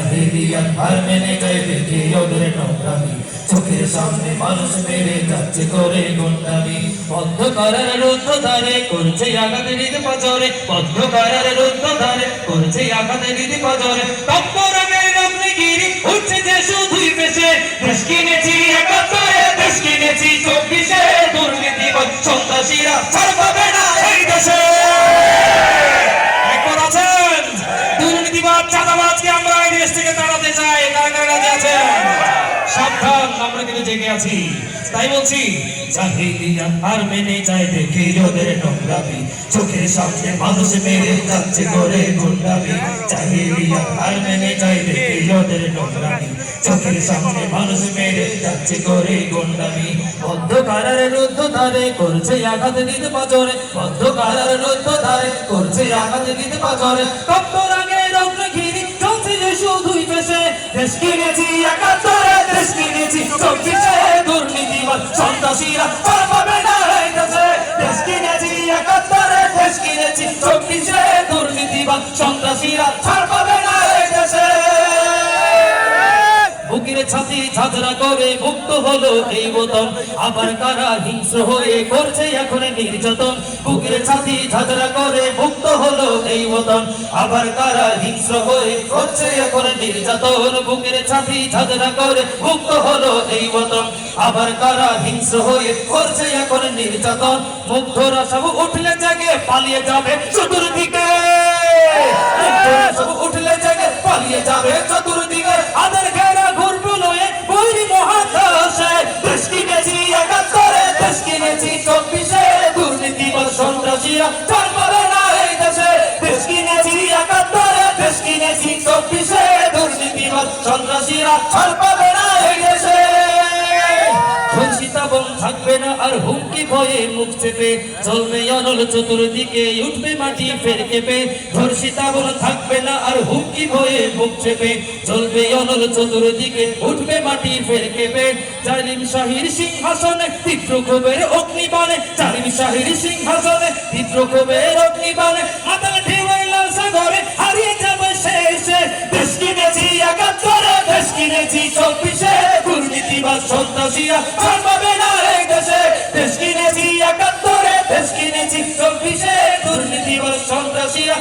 জাহিলিয়াত হার মেনে যায় দেখে ওদের নোংরামি চোখের সামনে মানুষ মেরে যাচ্ছে করে গুন্ডামি। অন্ধকারের রুদ্ধ ধারে করছে আঘাতে নিতে পাচরে অন্ধকারের রুদ্ধ ধারে করছে আঘাতে নিতে পাচরে তপ্পর আগে জেগে আছি। তাই বলছি জাহিলিয়াত আর মেনে যায় ওদের নোংরামি। চোখের সামনে মানুষ মেরে যাচ্ছে করে গুন্ডামি। জাহিলিয়াত আর মেনে ওদের নোংরামি। চোখের সামনে মানুষ মেরে যাচ্ছে করে রুদ্ধ ধারে করছে আঘাত দিতে পাচরে অন্ধকারের রুদ্ধ ধারে করছে আঘাত পাচরে কপ্পর আগে রত্ন ঘিরি চলছে যে শুধুই পেশে দেশ কিনেছি একাত্তরে চব্বিশে দুর্নীতিবাদ সন্ত্রাসীরা পাবে না দেশে দেশ কিনেছি একাত্তরে দেশ কিনেছি। চব্বিশে দুর্নীতিবাদ সন্ত্রাসীরা ছাতি ঝাঁঝরা করে মুক্ত হলো এই বোতল। আবার কারা হিংস্র হয়ে করছে এখন নির্যাতন? বুকের ছাতি ঝাঁঝরা করে মুক্ত হলো এই বোতল। আবার কারা হিংস্র হয়ে করছে এখন নির্যাতন? বুকের ছাতি ঝাঁঝরা করে মুক্ত হলো এই বোতল। আবার কারা হিংস্র হয়ে করছে এখন নির্যাতন? মুগ্ধরা সব উঠলে জাগে পালিয়ে যাবে। চতুর্দিকে কিনেছি চব্বিশে দুর্নীতি সন্ত্রাসীরা তারপরে পাবে না এই দেশে। দেশ কিনেছি একাত্তরে, দেশ কিনেছি চব্বিশে দুর্নীতি সন্ত্রাসীরা ছাড় সীতাবন থাকবে না আর হুমকি ভয়ে মুখ চেপে। চলবে অনল চতুর্দিকে, উঠবে মাটি ফের কেঁপে। ধর্ষিতাবন থাকবে না আর হুমকি ভয়ে মুখ চেপে। চলবে অনল চতুর্দিকে, উঠবে মাটি ফের কেঁপে। জালিম শাহির সিংহাসনে তীব্র ক্ষোভের অগ্নিবাণে জালিম শাহির সিংহাসনে তীব্র ক্ষোভের অগ্নিবাণে মাতাল ঢেউয়ের লাল সাগরে হারিয়ে যাবে শেষে। দেশ কিনেছি একাত্তরে দেশ কিনেছি চব্বিশে। দুর্নীতিবাদ সন্ত্রাসীরা ছাড় পাবে না। শেষে দেশ কিনেছি একাত্তরে দেশ কিনেছি চব্বিশে দুর্নীতি সন্ত্রাসীরা।